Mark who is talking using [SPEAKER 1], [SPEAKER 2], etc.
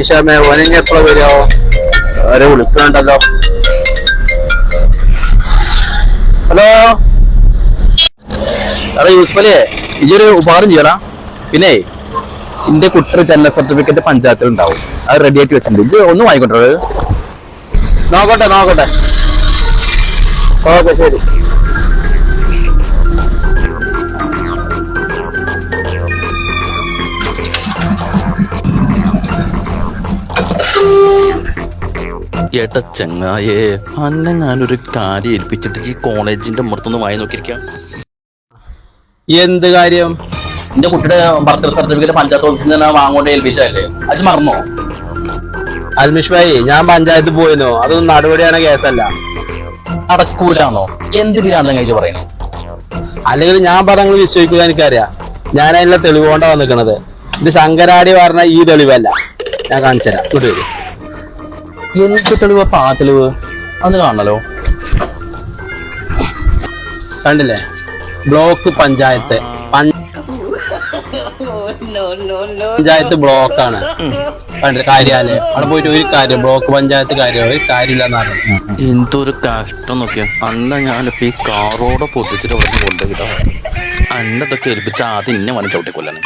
[SPEAKER 1] ഇഷാമേ എപ്പോ വരുമോ അവരെ വിളിക്കണ്ടല്ലോ? ഹലോ?
[SPEAKER 2] അതെ യൂസ്ഫലേ ഇതൊരു ഉപകാരം ചെയ്യണം പിന്നെ ഇന്റെ കുട്ടിയുടെ ജനന സർട്ടിഫിക്കറ്റ് പഞ്ചായത്തിൽ ഉണ്ടാവും. അത് റെഡി ആയിട്ട് വെച്ചിട്ടുണ്ട്. ഇത് ഒന്നും വാങ്ങിക്കോട്ടെ
[SPEAKER 1] നോക്കട്ടെ നോക്കട്ടെ. ഓക്കെ ശരി.
[SPEAKER 2] ഏട്ടാ ചെങ്ങായേ അന്നെ ഞാനൊരു കാര്യം ഏൽപ്പിച്ചിട്ട് ഈ കോളേജിന്റെ മുറത്തൊന്ന് വായി നോക്കിയിരിക്കാം.
[SPEAKER 1] എന്ത് കാര്യം?
[SPEAKER 2] എന്റെ കുട്ടിയുടെ ബർത്ത് സർട്ടിഫിക്കറ്റ് പഞ്ചായത്ത് ഓഫീസിൽ നിന്ന് വാങ്ങോണ്ട് ഏൽപ്പിച്ചതല്ലേ? അത് മറന്നോ?
[SPEAKER 1] അൽമിഷ് ഭായി ഞാൻ പഞ്ചായത്ത് പോയിനോ? അതൊന്നും നടപടിയാണ് കേസല്ല.
[SPEAKER 2] നടക്കൂലാന്നോ? എന്തിനാണ് കഴിച്ച് പറയുന്നു
[SPEAKER 1] അല്ലെങ്കിൽ ഞാൻ പറഞ്ഞ വിശ്വസിക്കുക എനിക്കറിയാം. ഞാൻ അതിനുള്ള തെളിവ് കൊണ്ടാണ് നിൽക്കുന്നത് ഇത് ശങ്കരാടി പറഞ്ഞ ഈ തെളിവല്ല. ഞാൻ കാണിച്ചുതരാം. ഇങ്ങോട്ട് വരും.
[SPEAKER 2] എന്ത് തെളിവ് പാ തെളിവ്? അന്ന് കാണണല്ലോ.
[SPEAKER 1] കണ്ടില്ലേ? ബ്ലോക്ക് പഞ്ചായത്ത്. പഞ്ച- പഞ്ചായത്ത് ബ്ലോക്കാണ്. കണ്ടില്ല? കാര്യാലയം. അവിടെ പോയിട്ട് ഒരു കാര്യം ബ്ലോക്ക് പഞ്ചായത്ത് കാര്യം ഒരു കാര്യമില്ലെന്ന് പറഞ്ഞു.
[SPEAKER 2] എന്തൊരു കഷ്ടം നോക്കിയാ. അല്ല ഞാനിപ്പോ ഈ കാറോടെ പൊട്ടിച്ചിട്ട് അവിടെ കൊണ്ടുപോയിട്ടോ അന്നതൊക്കെ ഏൽപ്പിച്ച ആദ്യം ഇന്നെ വന്ന് ചവിട്ടിക്കൊല്ലാണ്